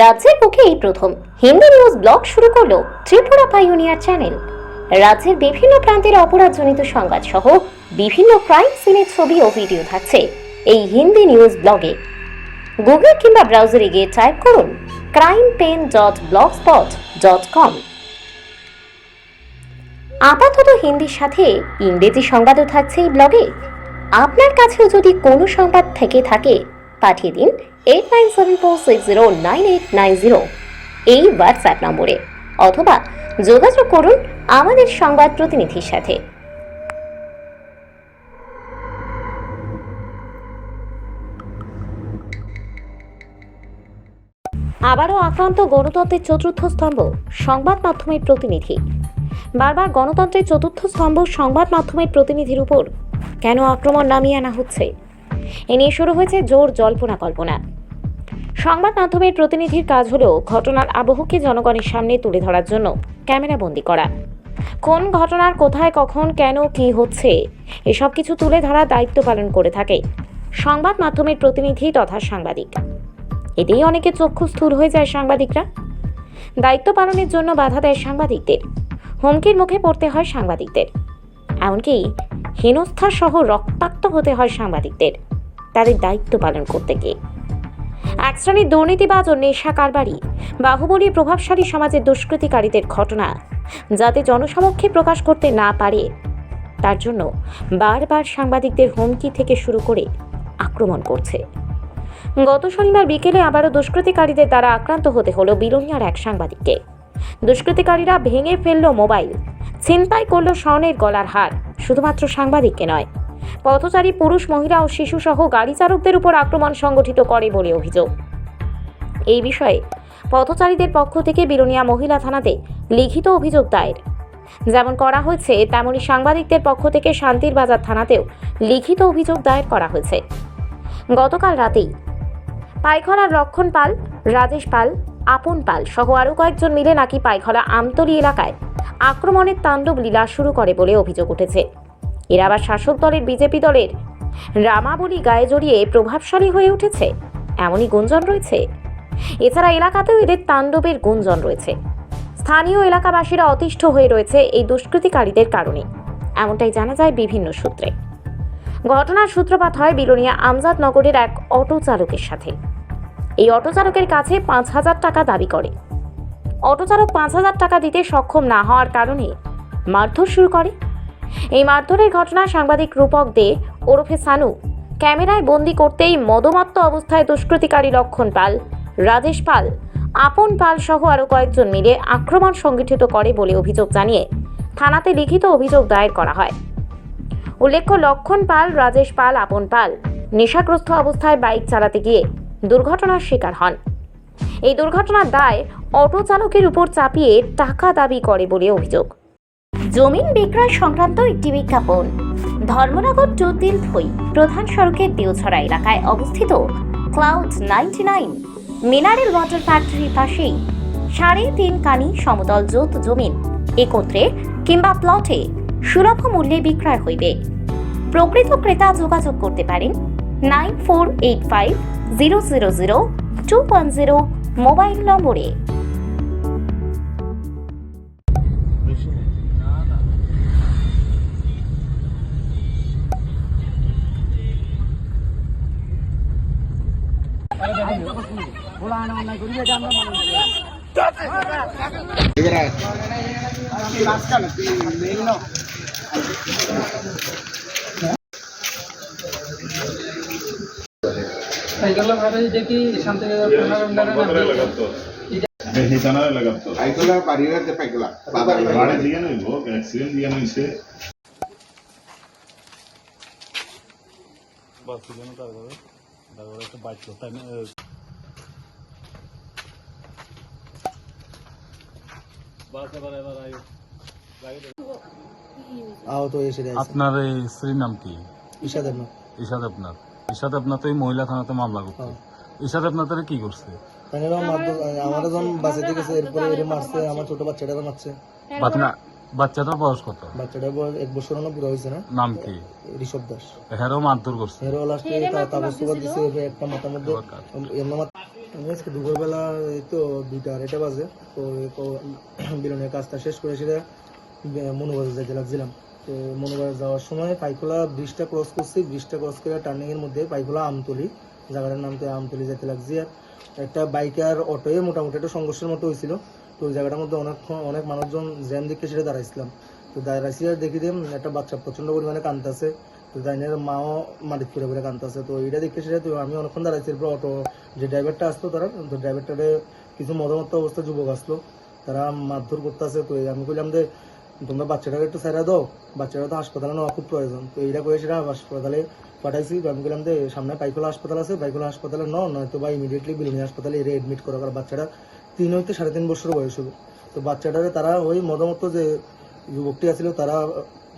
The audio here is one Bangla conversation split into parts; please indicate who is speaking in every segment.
Speaker 1: রাজ্যের বুকে এই প্রথম। হিন্দি নিউজ ব্লগ শুরু করল ত্রিপুরা পাইওনিয়ার চ্যানেল। রাজ্যের বিভিন্ন প্রান্তের অপরাধজনিত সংবাদ সহ বিভিন্ন ক্রাইম সিনের ছবি ও ভিডিও থাকছে এই হিন্দি নিউজ ব্লগে। গুগল কিংবা ব্রাউজারে গিয়ে টাইপ করুন crime pen dot blogspot dot com আপাতত হিন্দির সাথে ইংরেজি সংবাদও থাকছে এই ব্লগে। আপনার কাছেও যদি কোনো সংবাদ থেকে থাকে, পাঠিয়ে দিন eight nine seven four six zero nine eight nine zero এই হোয়াটসঅ্যাপ নম্বরে অথবা যোগাযোগ করুন আমাদের সংবাদ প্রতিনিধির সাথে। আবারও আক্রান্ত গণতন্ত্রের চতুর্থ স্তম্ভ, সংবাদ মাধ্যমের প্রতিনিধি। বারবার গণতন্ত্রের চতুর্থ স্তম্ভ, সংবাদ মাধ্যমের প্রতিনিধির উপর কেন আক্রমণ নামিয়ে আনা হচ্ছে? এ নিয়ে শুরু হয়েছে জোর জল্পনা কল্পনা। সংবাদ মাধ্যমের প্রতিনিধির কাজ হলো ঘটনার আবহকে জনগণের সামনে তুলে ধরার জন্য ক্যামেরা বন্দি করা। কোন ঘটনার কোথায়, কখন, কেন, কি হচ্ছে, এসব কিছু তুলে ধরার দায়িত্ব পালন করে থাকে সংবাদ মাধ্যমের প্রতিনিধি তথা সাংবাদিক। এতেই অনেকে চক্ষু স্থূর হয়ে যায় সাংবাদিকরা। দায়িত্ব পালনের জন্য বাধা দেয় সাংবাদিকদের। হুমকির মুখে পড়তে হয় সাংবাদিকদের। এমনকি হেনস্থা সহ রক্তাক্ত হতে হয় সাংবাদিকদের। তাদের দায়িত্ব পালন করতে গিয়ে। এক শ্রেণির দুর্নীতিবাজ ও নেশা কারবারি, বাহুবলী প্রভাবশালী সমাজের দুষ্কৃতিকারীদের ঘটনা, যাতে জনসমক্ষে প্রকাশ করতে না পারে। তার জন্য বারবার সাংবাদিকদের হুমকি থেকে শুরু করে আক্রমণ করছে। গত শনিবার বিকেলে আবারও দুষ্কৃতিকারীদের দ্বারা আক্রান্ত হতে হলো বিলোনিয়ার এক সাংবাদিককে। দুষ্কৃতিকারীরা ভেঙে ফেলল মোবাইল, ছিনতাই করল স্বর্ণের গলার হার, শুধুমাত্র সাংবাদিককে নয় পথচারী পুরুষ, মহিলা ও শিশু সহ গাড়ি চালকদের উপর আক্রমণ সংগঠিত করে বলে অভিযোগ। এই বিষয়ে পথচারীদের পক্ষ থেকে বিলোনিয়া মহিলা থানাতে লিখিত অভিযোগ দায়ের। যেমন করা হয়েছে, তেমনি সাংবাদিকদের পক্ষ থেকে শান্তির বাজার থানাতেও লিখিত অভিযোগ দায়ের করা হয়েছে। গতকাল রাতেই পাইখলার রক্ষণ পাল, রাজেশ পাল, আপন পাল সহ আরও কয়েকজন মিলে নাকি পাইখলা আমতলী এলাকায় আক্রমণের তাণ্ডব লীলা শুরু করে বলে অভিযোগ উঠেছে। এরা আবার শাসক দলের বিজেপি দলের। রামাবলী গায়ে জড়িয়ে প্রভাবশালী হয়ে উঠেছে। এমনই গুঞ্জন রয়েছে। এছাড়া এলাকাতেও এদের তাণ্ডবের গুঞ্জন রয়েছে। স্থানীয় এলাকাবাসীরা অতিষ্ঠ হয়ে রয়েছে এই দুষ্কৃতিকারীদের কারণে। এমনটাই জানা যায় বিভিন্ন সূত্রে। ঘটনার সূত্রপাত হয় বিলোনিয়া আমজাদ নগরের এক অটো চালকের সাথে। এই অটো চালকের কাছে পাঁচ হাজার টাকা দাবি করে। অটো চালক পাঁচ হাজার টাকা দিতে সক্ষম না হওয়ার কারণে মারধর শুরু করে। এই মারধরের ঘটনা সাংবাদিক রূপক দে ওরফে সানু। ক্যামেরায় বন্দি করতেই মদমত্ত অবস্থায় দুষ্কৃতিকারী লক্ষণ পাল, রাজেশ পাল, আপন পাল সহ আরও কয়েকজন মিলে আক্রমণ সংগঠিত করে বলে অভিযোগ জানিয়ে থানাতে লিখিত অভিযোগ দায়ের করা হয়। উল্লেখ্য, লক্ষণ পাল, রাজেশ পাল, আপন পাল নেশাগ্রস্ত অবস্থায় বাইক চালাতে গিয়ে দুর্ঘটনার শিকার হন। এই দুর্ঘটনার দায় অটো চালকের উপর চাপিয়ে টাকা দাবি করে বলে অভিযোগ। জমিন বিক্রয় সংক্রান্ত একটি বিজ্ঞাপন। ধর্মনগর টুদিল ভই, প্রধান সড়কের দেওছড়া এলাকায় অবস্থিত Cloud ninety nine mineral water ফ্যাক্টরির পাশেই সাড়ে তিন কানি সমতল জোত জমিন, একত্রে কিংবা প্লটে সুলভ মূল্যে বিক্রয় হইবে। প্রকৃত ক্রেতা যোগাযোগ করতে পারেন nine four eight five zero zero zero two one zero mobile নম্বরে।
Speaker 2: সাইকেলের ভাড়া দেখি শান্তিনগর থানার আন্ডারে নাকি
Speaker 3: Mexicana
Speaker 4: আহত এসে
Speaker 5: আপনার এই স্ত্রীর নাম কি? ইশাদ আপনার। ইশাদ আপনার। তো এই মহিলা থানাতে মামলা করছে। ইশাদ আপনার তাহলে কি করছে?
Speaker 4: আমার যখন বাঁচাতে গেছে এরপরে এর মারছে আমার ছোট বাচ্চাটাকে মারছে
Speaker 5: বাচ্চা- বাচ্চাটার বয়স কত?
Speaker 4: বাচ্চাটা বয়স এক বছর না পুরো হয়েছে না?
Speaker 5: নাম কি?
Speaker 4: ঋষভ দাস।
Speaker 5: হেরও মারধর করছে।
Speaker 4: এরও লাস্টে তাপস দিছে একটা মাথার মধ্যে এমন মাথা আজকে দুপুরবেলা এই তো দুইটা আড়াইটা বাজে, তো বিলনের কাজটা শেষ করে সেটা মনোবাজার যাইতে লাগছিলাম। তো মনোবাজার যাওয়ার সময় পাইকোলা ব্রিজটা ক্রস করছি, ব্রিজটা ক্রস করে টার্নিং এর মধ্যে পাইকোলা আমতলি, জায়গাটার নাম তো আমতলি যেতে লাগছি। আর একটা বাইক আর অটোয়ে মোটামুটি একটা সংঘর্ষের মতো হয়েছিল। তো ওই জায়গাটার মধ্যে অনেক অনেক মানুষজন জ্যাম দেখে সেটা দাঁড়াইছিলাম। তো দাঁড়াইছি আর দেখি দিম একটা বাচ্চা প্রচণ্ড পরিমাণে কান্দতেছে তো দাইনের মাও মালিক করে করে কান্দতেছে তো এইটা দেখে সেটা তো আমি অনেকক্ষণ দাঁড়াইছি এরপর অটো যে ড্রাইভারটা আসতো তারা, তো ড্রাইভারটারে কিছু মদমত্ত অবস্থা যুবক আসলো। তারা মারধর করতেছে। তো আমি বললাম যে, তোমরা বাচ্চাটাকে একটু সাইরা দাও। বাচ্চাটা তো হাসপাতালে নেওয়া খুব প্রয়োজন। তো এইটা করে সেটা হাসপাতালে পাঠাইছি। আমি বললাম যে, সামনে পাইকোলা হাসপাতাল আছে পাইকোলা হাসপাতালে ন নয়তো বা ইমিডিয়েটলি বিলুনি হাসপাতালে এর এডমিট করা, কারণ বাচ্চাটা তিন হইতে সাড়ে তিন বছর বয়স হবে। তো বাচ্চাটারে তারা ওই মতামত যে যুবকটি আছিল, তারা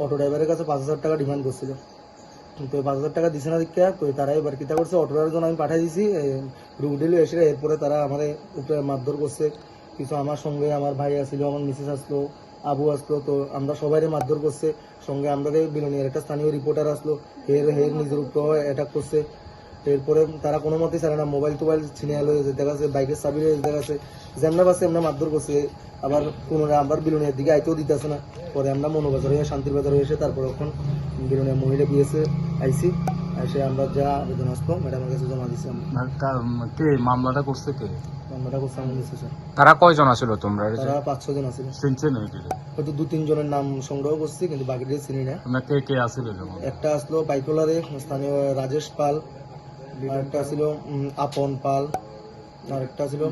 Speaker 4: অটো ড্রাইভারের কাছে পাঁচ হাজার টাকা ডিমান্ড করছিল। তো পাঁচ হাজার টাকা দিছে না দীক্ষা তো তারা এবার কিতা করছে, অটোর জন্য আমি পাঠিয়ে দিছি রুগডিলে এসে এরপরে তারা আমাদের উপরে মারধর করছে। কিছু আমার সঙ্গে আমার ভাই আসছিল আমার মিসেস আসলো, আবু আসলো, তো আমরা সবাই মারধর করছে। সঙ্গে আমাদের বিলনিয়ার একটা স্থানীয় রিপোর্টার আসলো, হের হের, নিজের উপর অ্যাটাক করছে। এরপরে তারা কোনো মতেই ছাড়ে না মোবাইল টোবাইল ছিনে আলো দেখা যাচ্ছে বাইকের চাবি দেখা যাচ্ছে যেমনা পাচ্ছে এমনা মারধর করছে আবার পুনরায় আবার বিলনিয়ার দিকে আইতেও দিতেছে না। পরে আমরা মনোবাজার হয়ে শান্তির বাজার হয়ে এসে তারপর এখন বিলনিয়া মহিলা বিএসে আইসি এসে আমরা যা আবেদন আসতো ম্যাডামের কাছে জমা দিছি
Speaker 5: কা- কে মামলাটা করছে কে?
Speaker 4: আমরা করছি
Speaker 6: তারা কয়জন আসলো তোমরা?
Speaker 4: তারা পাঁচ ছ জন আছে
Speaker 5: চিনছে না
Speaker 4: হয়তো দু তিন জনের নাম সংগ্রহ করছি কিন্তু বাকিদের চিনি না।
Speaker 5: না কে কে আসিল
Speaker 4: একটা আসলো বাইকোলারে স্থানীয় রাজেশ পাল একটা ছিল আপন পাল আর একটা ছিল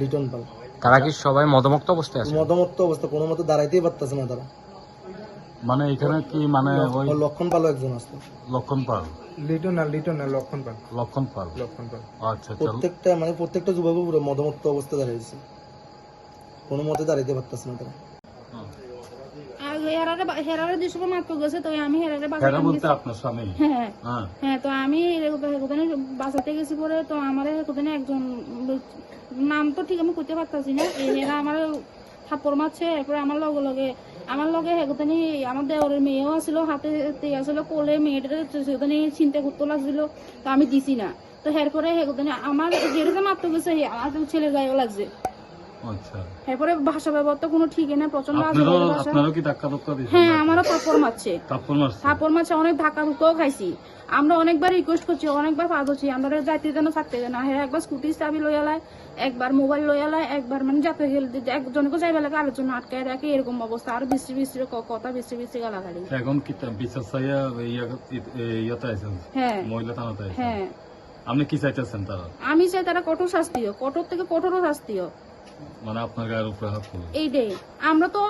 Speaker 4: লিটন পাল।
Speaker 6: তারা কি সবাই মদমুক্ত অবস্থায় আছে?
Speaker 4: মদমত্ত অবস্থা কোনো মতো দাঁড়াইতেই পারতেছে না তারা।
Speaker 5: মানে এখানে কি মানে ওই
Speaker 4: লক্ষণ পালও একজন আসলো
Speaker 5: লক্ষণ পাল?
Speaker 7: লিটন না লিটন না লক্ষণ পাল।
Speaker 5: লক্ষণ পাল।
Speaker 7: লক্ষণ পাল।
Speaker 5: আচ্ছা আচ্ছা
Speaker 4: প্রত্যেকটা মানে প্রত্যেকটা যুবক পুরো মদমত্ত অবস্থা দাঁড়াইছে কোনো মতে দাঁড়াইতে পারতেছে না তারা।
Speaker 8: আর হেরারে হেরারে দুশো মাত্র গেছে তো আমি হেরারে
Speaker 5: হেরা বলতে আপনার স্বামী?
Speaker 8: হ্যাঁ
Speaker 5: হ্যাঁ।
Speaker 8: হ্যাঁ। তো আমি বাঁচাতে গেছি পরে তো আমার একজন নাম তো ঠিক আমি করতে পারতাছি না। এই হেরা আমার থাপ্পড় মারছে এরপরে আমার লগে লগে আমার লগে হেকুদানি আমার দেওরের মেয়েও আছিল হাতে আসলে কোলে মেয়েটার সেখানে চিন্তা করতে লাগছিল তো আমি দিছি না। তো এরপরে হেকুদানি আমার যেটা মাত্র গেছে আমার ছেলের গায়েও লাগছে। এরপরে ভাষা ব্যবহার তো কোনো ঠিকই না প্রচণ্ড
Speaker 5: আপনারও
Speaker 8: বাজে ভাষা।
Speaker 5: আপনারও কি ধাক্কা ধক্কা দিয়েছেন
Speaker 8: হ্যাঁ আমারও থাপ্পড় মারছে।
Speaker 5: থাপ্পড় মারছে?
Speaker 8: থাপড় মাছে অনেক ধাক্কা খাইছি। আমরা অনেকবার রিকোয়েস্ট করছি অনেকবার পা ধরছি আমরা যাইতে যেন থাকতে যেন হ্যাঁ একবার স্কুটি চাবি লই আলায় একবার মোবাইল লই আলায় একবার মানে যাতে গেলে একজনকে যাইবে লাগে আরেকজন আটকায় রাখে এরকম অবস্থা। আর বৃষ্টি বৃষ্টির কথা বৃষ্টি বৃষ্টি গালাগালি।
Speaker 5: এখন কি বিচার চাইয়া আইছেন?
Speaker 8: হ্যাঁ।
Speaker 5: মহিলা থানাতে
Speaker 8: হ্যাঁ।
Speaker 5: আপনি কি চাইতেছেন তারা?
Speaker 8: আমি চাই তারা কঠোর শাস্তি হোক কঠোর থেকে কঠোরও শাস্তি হোক
Speaker 5: মানে আপনার গায়ের উপরে হাত তুলে
Speaker 8: এইটাই। আমরা তো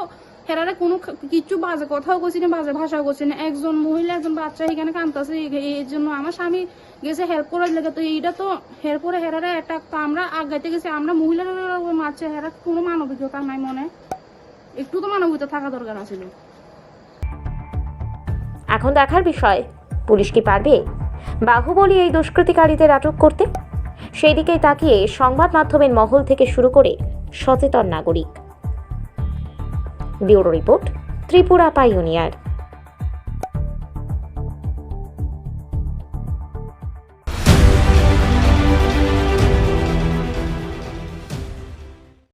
Speaker 8: হেরারে কোনো কিচ্ছু বাজে কথাও করছি না বাজে ভাষাও করছি না। একজন মহিলা একজন বাচ্চা এখানে কান্তাছে এই জন্য আমার স্বামী গেছে হেল্প করার লেগে। তো এইটা তো হের পরে হেরারে একটা তো আমরা আগাইতে গেছি। আমরা মহিলারা মারছে হেরা কোনো মানবিকতা নাই মনে। একটু তো মানবিকতা থাকা দরকার আছিল।
Speaker 1: এখন দেখার বিষয় পুলিশ কি পারবে? বাহুবলী এই দুষ্কৃতিকারীদের আটক করতে? সেই দিকে তাকিয়ে সংবাদ মাধ্যমের মহল থেকে শুরু করে সচেতন নাগরিক। Bureau report, Tripura Pioneer.